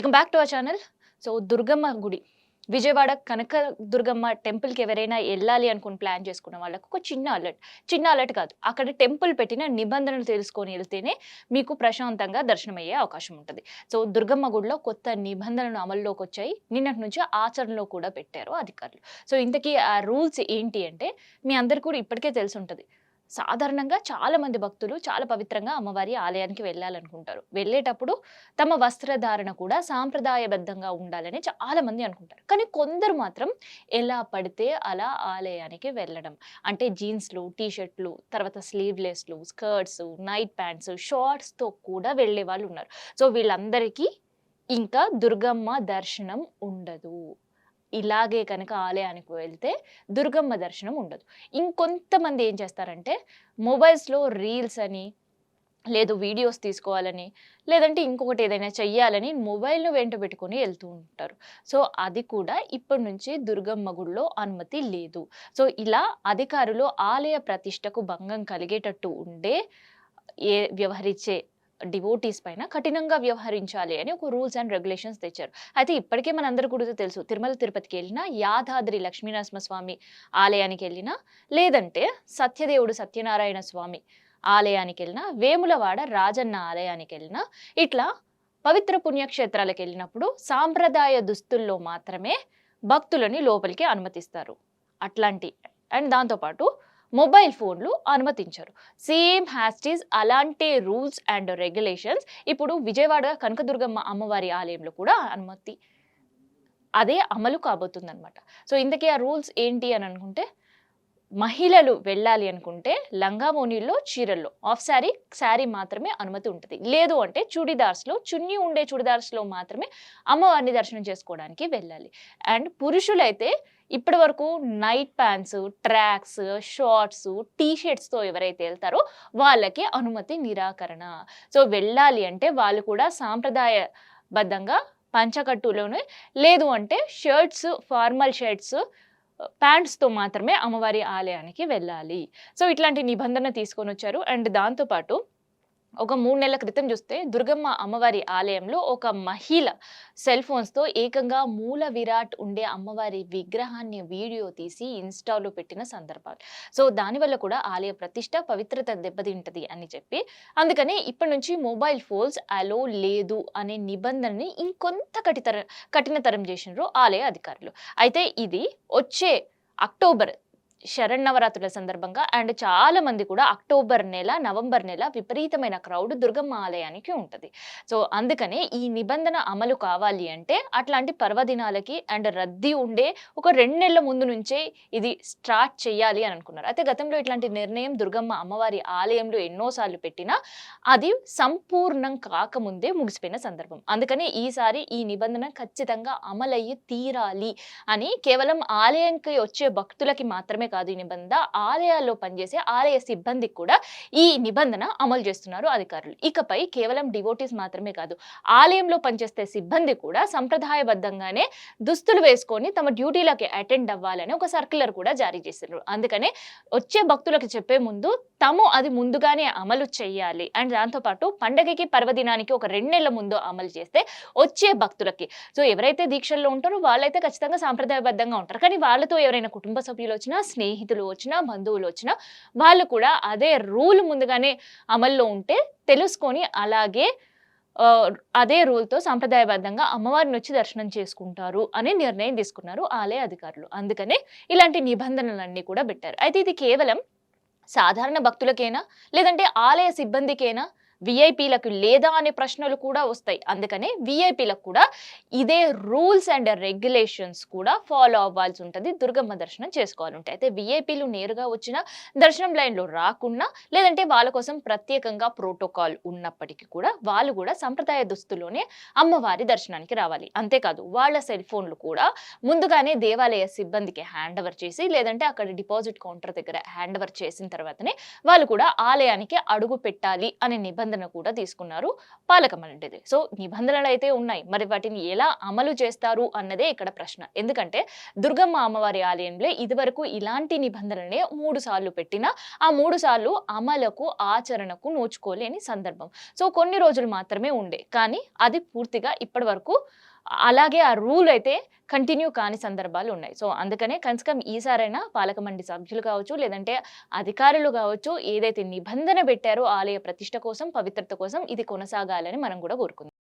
Welcome back to our channel so Durgamma గుడి విజయవాడ కనక దుర్గమ్మ టెంపుల్కి ఎవరైనా వెళ్ళాలి అనుకుని ప్లాన్ చేసుకున్న వాళ్ళకు ఒక చిన్న అలర్ట్. చిన్న అలర్ట్ కాదు అక్కడ టెంపుల్ పెట్టిన నిబంధనలు తెలుసుకొని వెళ్తేనే మీకు ప్రశాంతంగా దర్శనమయ్యే అవకాశం ఉంటుంది. సో దుర్గమ్మ గుడిలో కొత్త నిబంధనలు అమల్లోకి వచ్చాయి. నిన్నటి నుంచి ఆచరణలో కూడా పెట్టారు అధికారులు. సో ఇంతకీ ఆ రూల్స్ ఏంటి అంటే మీ అందరు కూడా ఇప్పటికే తెలిసి ఉంటుంది. సాధారణంగా చాలా మంది భక్తులు చాలా పవిత్రంగా అమ్మవారి ఆలయానికి వెళ్ళాలనుకుంటారు. వెళ్ళేటప్పుడు తమ వస్త్రధారణ కూడా సాంప్రదాయబద్ధంగా ఉండాలని చాలా మంది అనుకుంటారు. కానీ కొందరు మాత్రం ఎలా పడితే అలా ఆలయానికి వెళ్ళడం. అంటే జీన్స్లు టీషర్ట్లు తర్వాత స్లీవ్లెస్లు స్కర్ట్స్ నైట్ ప్యాంట్స్ షార్ట్స్తో కూడా వెళ్ళే వాళ్ళు ఉన్నారు. సో వీళ్ళందరికీ ఇంకా దుర్గమ్మ దర్శనం ఉండదు. ఇలాగే కనుక ఆలయానికి వెళ్తే దుర్గమ్మ దర్శనం ఉండదు. ఇంకొంతమంది ఏం చేస్తారంటే మొబైల్స్లో రీల్స్ అని లేదు వీడియోస్ తీసుకోవాలని లేదంటే ఇంకొకటి ఏదైనా చెయ్యాలని మొబైల్ను వెంట పెట్టుకొని వెళ్తూ ఉంటారు. సో అది కూడా ఇప్పటి నుంచి దుర్గమ్మ గుడిలో అనుమతి లేదు. సో ఇలా అధికారులు ఆలయ ప్రతిష్టకు భంగం కలిగేటట్టు ఉండే ఏ వ్యవహరించే డివోటీస్ పైన కఠినంగా వ్యవహరించాలి అని ఒక రూల్స్ అండ్ రెగ్యులేషన్స్ తెచ్చారు. అయితే ఇప్పటికే మనందరూ కూడా తెలుసు తిరుమల తిరుపతికి వెళ్ళినా యాదాద్రి లక్ష్మీనరసింహ స్వామి ఆలయానికి వెళ్ళినా లేదంటే సత్యదేవుడు సత్యనారాయణ స్వామి ఆలయానికి వెళ్ళినా వేములవాడ రాజన్న ఆలయానికి వెళ్ళినా ఇట్లా పవిత్ర పుణ్యక్షేత్రాలకు వెళ్ళినప్పుడు సాంప్రదాయ దుస్తుల్లో మాత్రమే భక్తులని లోపలికి అనుమతిస్తారు. అట్లాంటి అండ్ దాంతోపాటు మొబైల్ ఫోన్లు అనుమతించరు. సేమ్ హ్యాస్టీస్ అలాంటి రూల్స్ అండ్ రెగ్యులేషన్స్ ఇప్పుడు విజయవాడ కనకదుర్గమ్మ అమ్మవారి ఆలయంలో కూడా అనుమతి అదే అమలు కాబోతుందనమాట సో ఇంతకీ ఆ రూల్స్ ఏంటి అని అనుకుంటే మహిళలు వెళ్ళాలి అనుకుంటే లంగామోనీల్లో చీరల్లో. ఆఫ్ శారీ శారీ మాత్రమే అనుమతి ఉంటుంది. లేదు అంటే చుడిదార్స్లో చున్నీ ఉండే చుడిదార్స్లో మాత్రమే అమ్మవారిని దర్శనం చేసుకోవడానికి వెళ్ళాలి. అండ్ పురుషులైతే ఇప్పటి వరకు night pants tracks shorts T షర్ట్స్తో ఎవరైతే వెళ్తారో వాళ్ళకి అనుమతి నిరాకరణ. సో వెళ్ళాలి అంటే వాళ్ళు కూడా సాంప్రదాయబద్ధంగా పంచకట్టులోనే లేదు అంటే షర్ట్స్ ఫార్మల్ షర్ట్స్ ప్యాంట్స్తో మాత్రమే అమ్మవారి ఆలయానికి వెళ్ళాలి. సో ఇట్లాంటి నిబంధన తీసుకొని వచ్చారు అండ్ దాంతోపాటు ఒక మూడు నెలల క్రితం చూస్తే దుర్గమ్మ అమ్మవారి ఆలయంలో ఒక మహిళ సెల్ ఫోన్స్తో ఏకంగా మూల విరాట్ ఉండే అమ్మవారి విగ్రహాన్ని వీడియో తీసి ఇన్స్టాలో పెట్టిన సందర్భాలు. సో దానివల్ల కూడా ఆలయ ప్రతిష్ట పవిత్రత దెబ్బతింటది అని చెప్పి. అందుకని ఇప్పటి నుంచి మొబైల్ ఫోన్స్ అలో లేదు అనే నిబంధనని ఇంకొంత కఠితర కఠినతరం చేసినారు ఆలయ అధికారులు. అయితే ఇది వచ్చే అక్టోబర్ శరణవరాత్రుల సందర్భంగా అండ్ చాలా మంది కూడా అక్టోబర్ నెల నవంబర్ నెల విపరీతమైన క్రౌడ్ దుర్గమ్మ ఆలయానికి ఉంటుంది. సో అందుకనే ఈ నిబంధన అమలు కావాలి అంటే అట్లాంటి పర్వదినాలకి అండ్ రద్దీ ఉండే ఒక రెండు నెలల ముందు నుంచే ఇది స్టార్ట్ చేయాలి అని అనుకున్నారు. అయితే గతంలో ఇట్లాంటి నిర్ణయం దుర్గమ్మ అమ్మవారి ఆలయంలో ఎన్నోసార్లు పెట్టినా అది సంపూర్ణం కాకముందే ముగిసిపోయిన సందర్భం. అందుకని ఈసారి ఈ నిబంధన ఖచ్చితంగా అమలయ్యి తీరాలి అని కేవలం ఆలయంకి వచ్చే భక్తులకి మాత్రమే కాదు ఈ నిబంధన ఆలయాల్లో పనిచేసే ఆలయ సిబ్బందికి కూడా ఈ నిబంధన అమలు చేస్తున్నారు అధికారులు. ఇకపై కేవలం డివోటీస్ మాత్రమే కాదు ఆలయంలో పనిచేసే సిబ్బంది కూడా సంప్రదాయబద్ధంగానే దుస్తులు వేసుకొని తమ డ్యూటీలకి అటెండ్ అవ్వాలని ఒక సర్క్యులర్ కూడా జారీ చేశారు. అందుకనే వచ్చే భక్తులకు చెప్పే ముందు తాము అది ముందుగానే అమలు చేయాలి. అండ్ దాంతోపాటు పండగకి పర్వదినానికి ఒక రెండు నెలల ముందు అమలు చేస్తే వచ్చే భక్తులకి. సో ఎవరైతే దీక్షల్లో ఉంటారో వాళ్ళైతే ఖచ్చితంగా సాంప్రదాయబద్ధంగా ఉంటారు. కానీ వాళ్ళతో ఎవరైనా కుటుంబ సభ్యులు వచ్చినా స్నేహితులు వచ్చినా బంధువులు వచ్చినా వాళ్ళు కూడా అదే రూల్ ముందుగానే అమల్లో ఉంటే తెలుసుకొని అలాగే అదే రూల్తో సాంప్రదాయబద్ధంగా అమ్మవారిని వచ్చి దర్శనం చేసుకుంటారు అనే నిర్ణయం తీసుకున్నారు ఆలయ అధికారులు. అందుకనే ఇలాంటి నిబంధనలన్నీ కూడా పెట్టారు. అయితే ఇది కేవలం సాధారణ భక్తులకేనా? లేదంటే ఆలయ సిబ్బందికేనా? విఐపీలకు లేదా అనే ప్రశ్నలు కూడా వస్తాయి. అందుకనే విఐపీలకు కూడా ఇదే రూల్స్ అండ్ రెగ్యులేషన్స్ కూడా ఫాలో అవ్వాల్సి ఉంటుంది. దుర్గమ్మ దర్శనం చేసుకోవాలంటే అయితే విఐపీలు నేరుగా వచ్చిన దర్శనం లైన్లో రాకున్నా లేదంటే వాళ్ళ కోసం ప్రత్యేకంగా ప్రోటోకాల్ ఉన్నప్పటికీ కూడా వాళ్ళు కూడా సంప్రదాయ దుస్తులోనే అమ్మవారి దర్శనానికి రావాలి. అంతేకాదు వాళ్ళ సెల్ ఫోన్లు కూడా ముందుగానే దేవాలయ సిబ్బందికి హ్యాండ్ ఓవర్ చేసి లేదంటే అక్కడ డిపాజిట్ కౌంటర్ దగ్గర హ్యాండ్ ఓవర్ చేసిన తర్వాతనే వాళ్ళు కూడా ఆలయానికి అడుగు పెట్టాలి అనే నిబంధన నిబంధన కూడా తీసుకున్నారు పాలక మండలి సో నిబంధనలు అయితే ఉన్నాయి. మరి వాటిని ఎలా అమలు చేస్తారు అన్నదే ఇక్కడ ప్రశ్న. ఎందుకంటే దుర్గమ్మ అమ్మవారి ఆలయంలో ఇదివరకు ఇలాంటి నిబంధనలనే మూడు సార్లు పెట్టినా ఆ మూడు సార్లు అమలకు ఆచరణకు నోచుకోలేని సందర్భం. సో కొన్ని రోజులు మాత్రమే ఉండే. కానీ అది పూర్తిగా ఇప్పటి వరకు అలాగే ఆ రూల్ అయితే కంటిన్యూ కాని సందర్భాలు ఉన్నాయి. సో అందుకనే కనీసం ఈసారైనా పాలక మండలి సభ్యులు కావచ్చు లేదంటే అధికారులు కావచ్చు ఏదైతే నిబంధన పెట్టారో ఆలయ ప్రతిష్ట కోసం పవిత్రత కోసం ఇది కొనసాగాలని మనం కూడా కోరుకుందాం